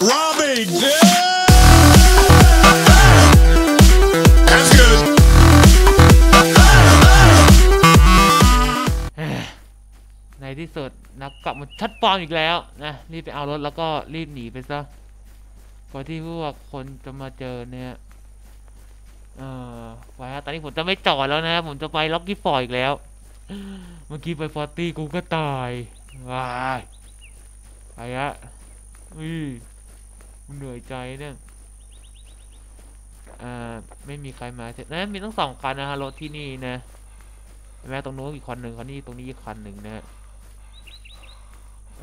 Robbie, That's good. เอ้ยในที่สุดนักกลับมาชัดปลอมอีกแล้วนะรีบไปเอารถแล้วก็รีบหนีไปซะก่อนที่พวกคนจะมาเจอเนี่ยเออไว้ตอนนี้ผมจะไม่จอดแล้วนะ ผมจะไปล็อกกี้ฟอร์อีกแล้ว เมื่อกี้ไปฟอร์ตี้กูก็ตายว้ายไปฮะอุ้ย เหนื่อยใจเนี่ยอ่าไม่มีใครมาเสร็จนะมีทั้งสองคันนะฮะรถที่นี่นะเห็นไหมตรงนู้นอีกคันหนึ่งคันนี้ตรงนี้อีกคันหนึ่งนะฮะ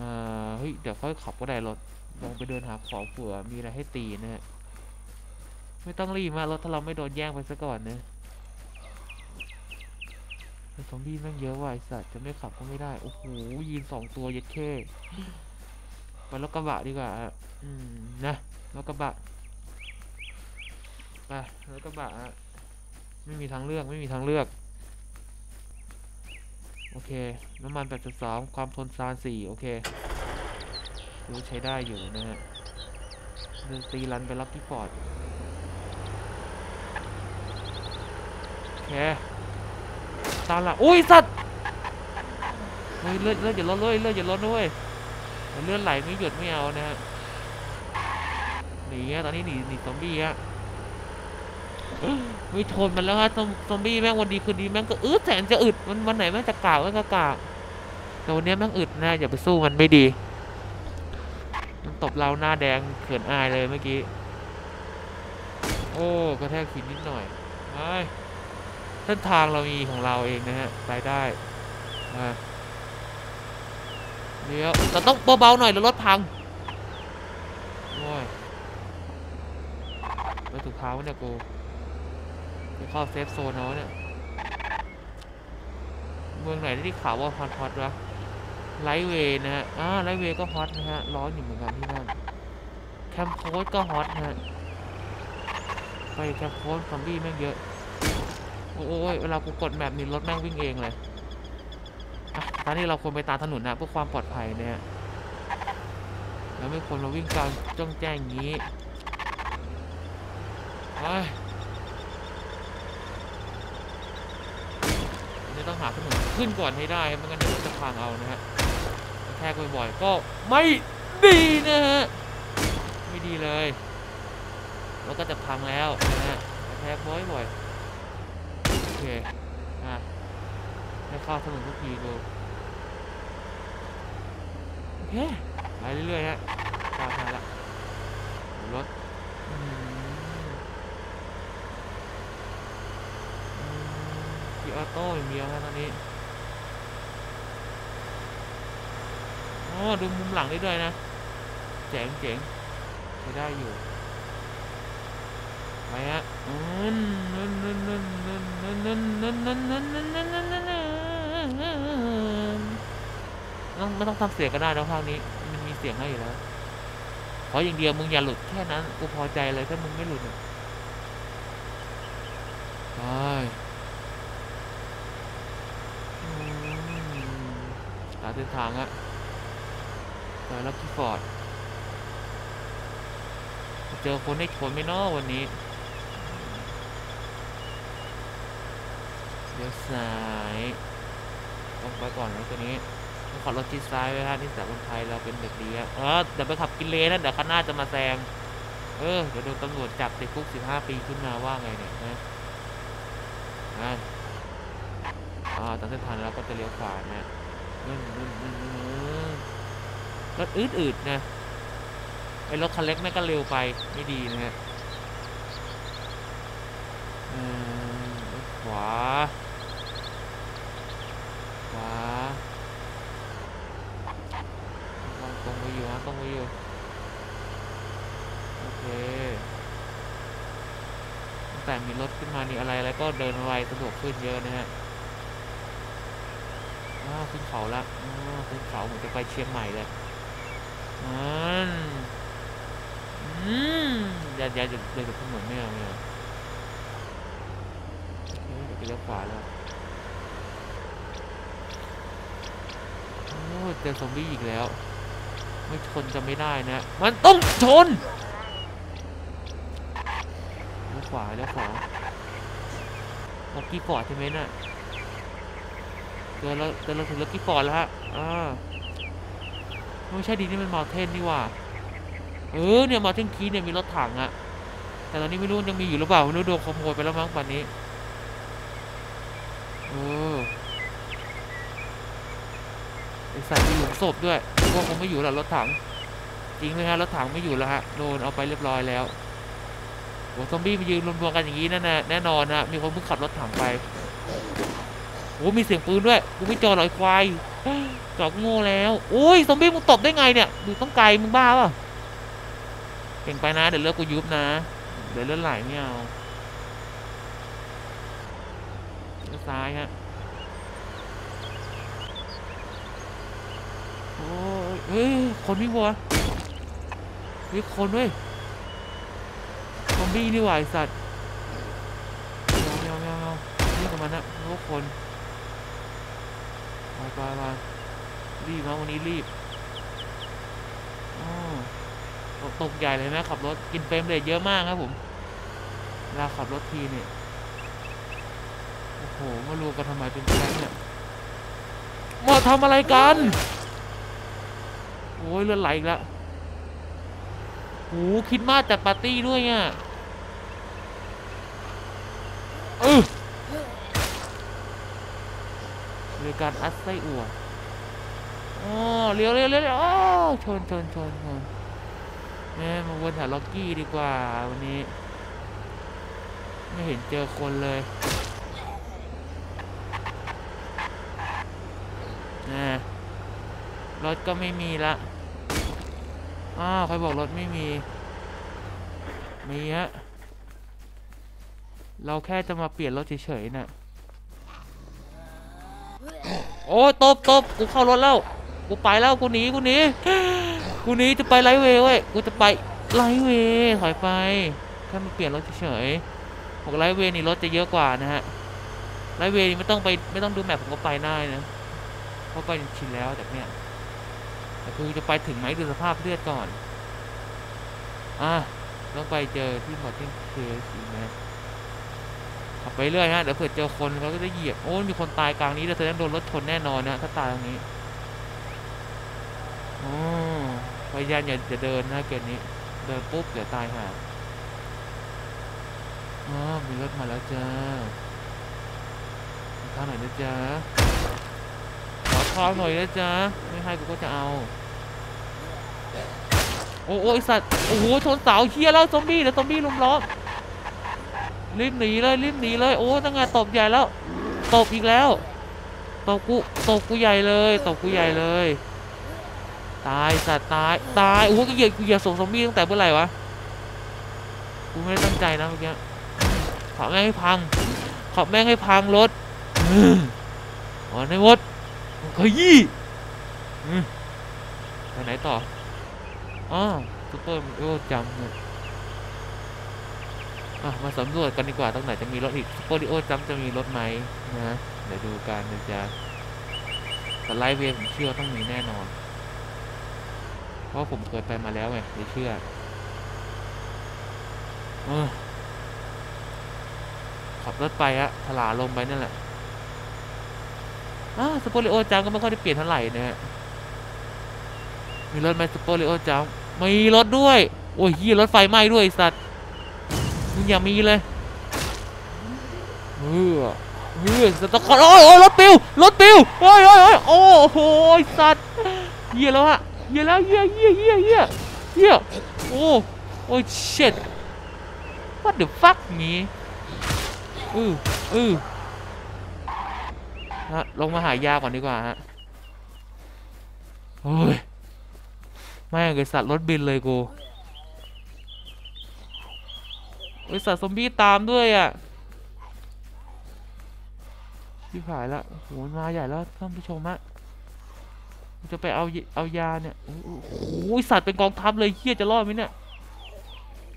อ่าเฮ้ยเดี๋ยวค่อยขับก็ได้รถลองไปเดินหาของเผื่อมีอะไรให้ตีนะฮะไม่ต้องรีบมารถถ้าเราไม่โดนแย่งไปซะก่อนนะไอ้ซอมบี้แม่งเยอะว่ะไอสัตว์จะไม่ขับก็ไม่ได้ โอ้โหยีนสองตัวเย็ดเข้ ไปรถกระบะดีกว่าอืมนะรถกระบะไปรถกระบะไม่มีทางเลือกไม่มีทางเลือก โอเค น้ำมัน 8.2 ความทนทาน 4 โอเคดูใช้ได้อยู่นะฮะเดินตีรันไปล็อกที่ฟอร์ดโอเคตาละอุ้ยสัตว์เฮ้ยเลือดเลือดอย่าลดเลยเลือดอย่าลดด้วย เลือดไหลไม่หยุดไม่เอานะฮะหนีฮะตอนนี้หนีหนีซอมบี้ฮะไม่ทนมันแล้วฮะซอมซอมบี้แม่งวันดีคืนดีแม่งก็อึดแสนจะอึดมันวันไหนแม่งจะกล่ากแม่งก็กล่ากแต่วันนี้แม่งอึดนะอย่าไปสู้มันไม่ดีมันตบเราหน้าแดงเขินอายเลยเมื่อกี้โอ้กระแทกหินนิดหน่อยไปเส้นทางเรามีของเราเองนะฮะไปได้มา เดี๋ยวเราต้องเบาๆหน่อยแล้วรถพังโอ้ยรถถูกเท้าเนี่ยกูจะเข้าเซฟโซนเอาเนี่ยเมืองไหนที่ข่าวว่าฮอตฮอตวะไลท์เวย์นะฮะอ่าไลท์เวย์ก็ฮอตนะฮะร้อนอยู่เหมือนกันที่นั่นแคมโค้ดก็ฮอตนะฮะไปแคมโค้ดซอมบี้แม่งเยอะโอ้ยเวลากูกดแมปนี่รถแม่งวิ่งเองเลย ตอนนี้เราควรไปตามถนนนะเพื่อความปลอดภัยนะฮะแล้วไม่ควรมาวิ่งกลางจ้องแจ้งอย่างนี้ไปจะต้องหาถนนขึ้นก่อนให้ได้ไม่งั้นเดี๋ยวรถจะพังเอานะฮะแทกบ่อยๆก็ไม่ดีนะฮะไม่ดีเลยรถก็จะพังแล้วนะฮะแทกบ่อยๆโอเค ให้เข้าถนนทุกทีดูโอเคไปเรื่อยๆฮะตามทันละรถกีออโต้อย่างเดียวครับตอนนี้อ๋อดูมุมหลังได้ด้วยนะเจ๋งเจ๋งใช้ได้อยู่ไปฮะนั่นนั่นนั่นนั่นนั่นนั่นนั่นนั่นนั่นนั่นนั่นนั่นต้อง ไม่ต้องทำเสียงก็ได้แล้วภาคนี้ มันมีเสียงให้อยู่แล้วขออย่างเดียวมึงอย่าหลุดแค่นั้นกูพอใจเลยถ้ามึงไม่หลุดอะไปหาเส้นทางอะไปลักกี้ฟอร์ดเจอคนให้ชนไม่นอวันนี้เดี๋ยวซ้าย ต้องไปก่อนนะตัวนี้ต้อรถที่ซ้ายไว้ฮะนี่แต่คนไทยเราเป็นเด็กดีครับเออเดี๋ยวไปขับกินเลนนะเดี๋ยวข้างหน้าจะมาแซงเออเดี๋ยวโดนตำรวจจับติดคุกสิบห้าปีขึ้นมาว่าไงเนี่ยนะอ่าอ่าตามเส้นทางแล้วก็จะเลี้ยวขวานะอืมอืมอืมอืมรถอืดอืดๆนะไอรถคันเล็กแม่งก็เร็วไปไม่ดีนะฮะอืมขวา ขวาวางตรงไปอยู่ฮะตรงไปอยู่ โอเคตั้งแต่มีรถขึ้นมานี่อะไรอะไรก็เดินไวสะดวกขึ้นเยอะนะฮะอ้าวขึ้นเขาละอ้าวขึ้นเขาเหมือนจะไปเชียงใหม่เลยอืมอืมอย่าอย่าอย่าเดินกับถนนไม่เอาไม่เอาโอเคเดี๋ยวไปเลี้ยวขวาแล้วโอ้เจอซอมบี้อีกแล้ว ไม่ชนจะไม่ได้นะ มันต้องชนเลี้ยวขวาเลี้ยวขวาล็อกกี้ฟอร์ดใช่ไหมน่ะเจอแล้วเจอเราถึงล็อกกี้ฟอร์ดแล้วฮะอ่าไม่ใช่ดีนี่มันมาเทนนี่ว่าเออเนี่ยมาเทนคีเนี่ยมีรถถังอะแต่ตอนนี้ไม่รู้ยังมีอยู่หรือเปล่าไม่รู้โดนขโมยไปแล้วมั้งป่านนี้เออ ไอสัตว์มีหลุมศพด้วยพวกคงไม่อยู่แล้วรถถังจริงไหมฮะรถถังไม่อยู่แล้วฮะโดนเอาไปเรียบร้อยแล้วโอ้ซอมบี้มายืนรวมๆกันอย่างนี้นั่นแน่แน่นอนนะมีคนเพิ่งขับรถถังไปโอ้มีเสียงปืนด้วยกูไม่จอหรอยควายจอกโง่แล้วโอ้ยซอมบี้มึงตบได้ไงเนี่ยดูต้องไกลมึงบ้าป่ะเก่งไปนะเดี๋ยวเลือกกูยุบนะ เดี๋ยวเลือดไหลไม่เอาเลี้ยวซ้ายฮะ โอ้ย เฮ้ย คนวิ่งวัวเฮ้ยคนเว้ยซอมบี้นี่หวาไอสัตว์เงาเงาเงาเงานี่กับมันนะพวกคนไปไปไปรีบนะวันนี้รีบอ๋อตกใหญ่เลยนะขับรถกินเฟรมเรทเยอะมากครับผมเวลาขับรถทีเนี่ย โอ้โห มารู้กันทำไมเป็นแก๊งเนี่ย มาทำอะไรกัน โอ้ยเลือดไหลอีกแล้วโหคิดมากจัดปาร์ตี้ด้วยอะเออเรือการอัดไส้อั่วอ๋อเลี้ยวเลี้ยวเลี้ยวเลี้ยวอ้าวชนชนชนชนแม่มาวนหาล็อกกี้ดีกว่าวันนี้ ไม่เห็นเจอคนเลยนะ รถก็ไม่มีละอ้าวใครบอกรถไม่มี มีฮะ เราแค่จะมาเปลี่ยนรถเฉยๆน่ะ โอ้ตบตบกูเข้ารถแล้ว กูไปแล้ว กูหนี กูหนี กูหนีจะไปไลเวย์เว้ย กูจะไปไลเวย์ถอยไป แค่มาเปลี่ยนรถเฉยๆบอกไลเวย์นี่รถจะเยอะกว่านะฮะ ไลเวย์นี่ไม่ต้องไปไม่ต้องดูแมพผมก็ไปได้นะเพราะไปชินแล้วแต่เนี้ย แต่คือจะไปถึงไหมดูสภาพเลือดก่อน อะต้องไปเจอที่มอร์ตินเคสอีกนะขับไปเรื่อยฮะเดี๋ยวเผื่อเจอคนเขาก็จะเหยียบโอ้ยมีคนตายกลางนี้เดี๋ยวเธอต้องโดนรถชนแน่นอนนะถ้าตายตรงนี้โอ้พยายามอย่าจะเดินนะเกมนี้ เดินปุ๊บเดี๋ยวตายห่าอ๋อมีรถมาแล้วจ้าข้างหน่อยนะจ๊ะ ขอทอหน่อยนะจ๊ะไม่ให้กูก็จะเอา โอ้โอ้ไอสัตว์โอ้โหชนเสาเฮียแล้วซอมบี้เดี๋ยวซอมบี้ลุมล้อมรีบหนีเลยรีบหนีเลยโอ้ตั้งไงตบใหญ่แล้วตบอีกแล้วตบกูตบกูใหญ่เลยตบกูใหญ่เลย ตายสัตว์ตายตายโอ้โหกูเหยียดกูเหยียดส่งซอมบี้ตั้งแต่เมื่อไหร่วะกูไม่ได้ตั้งใจนะเมื่อกี้ขอแม่งให้พังขอแม่งให้พังรถอ๋อในมด ขยี้อืมไปไหนต่ออ๋อซุปเปอร์โอ้จำเลยมาสำรวจกันดีกว่าตรงไหนจะมีรถอีกซุปเปอร์ดิโอจำจะมีรถไหมนะเดี๋ยวดูกันนะจ๊ะสไลด์เวฟผมเชื่อต้องมีแน่นอน เพราะผมเคยไปมาแล้วไงเลยเชื่อเออขับรถไปอะถลาลงไปนั่นแหละ สปอริโอจังก็ไม่ค่อยได้เปลี่ยนเท่าไหร่นะฮะมีรถไหมสปอริโอจังมีรถด้วย โอ้ยเฮียรถไฟไหม้ด้วยสัตว์มึงอย่ามีเลยเฮ้อเฮ้อสตอคอนโอ้ยโอ้ยรถปิวรถปิวโอ้ยโอ้ยโอ้โหสัตว์เฮียแล้วฮะเฮียแล้วเฮียเฮียเฮียเฮียเฮียโอ้โอ้ย shit what the fuck งี้อืออือ ฮะ ลงมาหายาก่อนดีกว่าฮะโอ้ยแม่งไอสัตว์รถบินเลยกูไอสัตว์ซอมบี้ตามด้วยอะที่ผายละโอ้โหมาใหญ่แล้วท่านผู้ชมฮะจะไปเอาเอายาเนี่ยโอ้โหโอ้ยสัตว์เป็นกองทัพเลยเฮียจะรอดไหมเนี่ย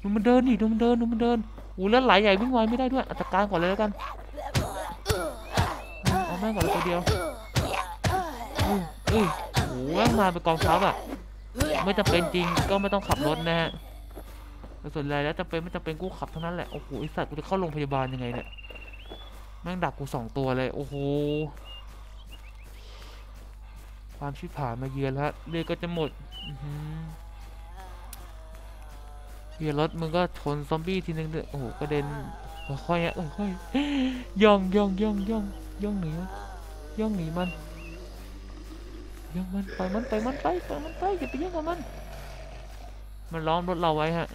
ดูมันเดินนี่ดูมันเดินดูมันเดินโอ้แล้วไหลใหญ่วิ่งไวไม่ได้ด้วยอัตการก่อนเลยแล้วกัน เอาแม่งก่อนเลยตัวเดียวอืออือโอ้โหแม่งมาเป็นกองทัพอะ ไม่จำเป็นจริงก็ไม่ต้องขับรถนะฮะส่วนใหญ่แล้วจำเป็นไม่จำเป็นกูขับเท่านั้นแหละ โอ้โหไอสัตว์กูจะเข้าโรงพยาบาลยังไงเนี่ยแม่งดักกูสองตัวเลย โอ้โหความชิบหายมาเยือนแล้วเลือดก็จะหมดเฮียรถมึงก็ชนซอมบี้ทีนึงเด้วยโอ้โหกระเด็นค่อยๆอะค่อยๆย่องย่องย่องย่อง ย่องหนีมันย่องหนีมันย่องมันไปมันไปมันไปไปมันไปอย่าไปยุ่งกับมัน มันล้อมรถเราไว้ฮะ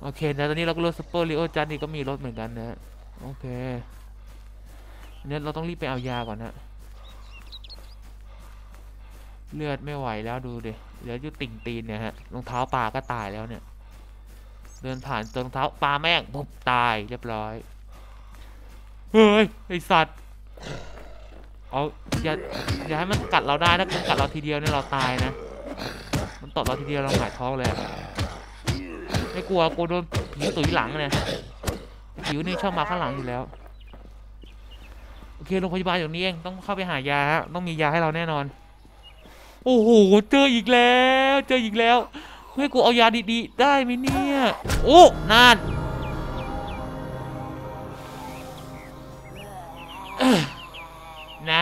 โอเคนะตอนนี้เราก็รถซุปเปอร์ลีโอจันนี่ก็มีรถเหมือนกันนะฮะโอเคอันนี้เราต้องรีบไปเอายาก่อนฮะเลือดไม่ไหวแล้วดูดิเหลืออยู่ติ่งตีนเนี่ยฮะรองเท้าปลาก็ตายแล้วเนี่ย เดินผ่านเจอรองเท้าปลาแม่งปุ๊บตายเรียบร้อย เฮ้ยไอสัตว์เอาอย่าอย่าให้มันกัดเราได้ถ้ามันกัดเราทีเดียวเนี่ยเราตายนะ มันตอดเราทีเดียวเราหายท้องเลยไม่กลัวกลัวโดนผีตุ๋ยหลังเนี่ยผีนี่ชอบมาข้างหลังอยู่แล้วโอเคโรงพยาบาลอยู่นี้เองต้องเข้าไปหายาฮะต้องมียาให้เราแน่นอน โอ้โหเจออีกแล้ว เจออีกแล้วเฮ้ยกูเอายาดีๆ ได้ไหมเนี่ย โอ้นาน น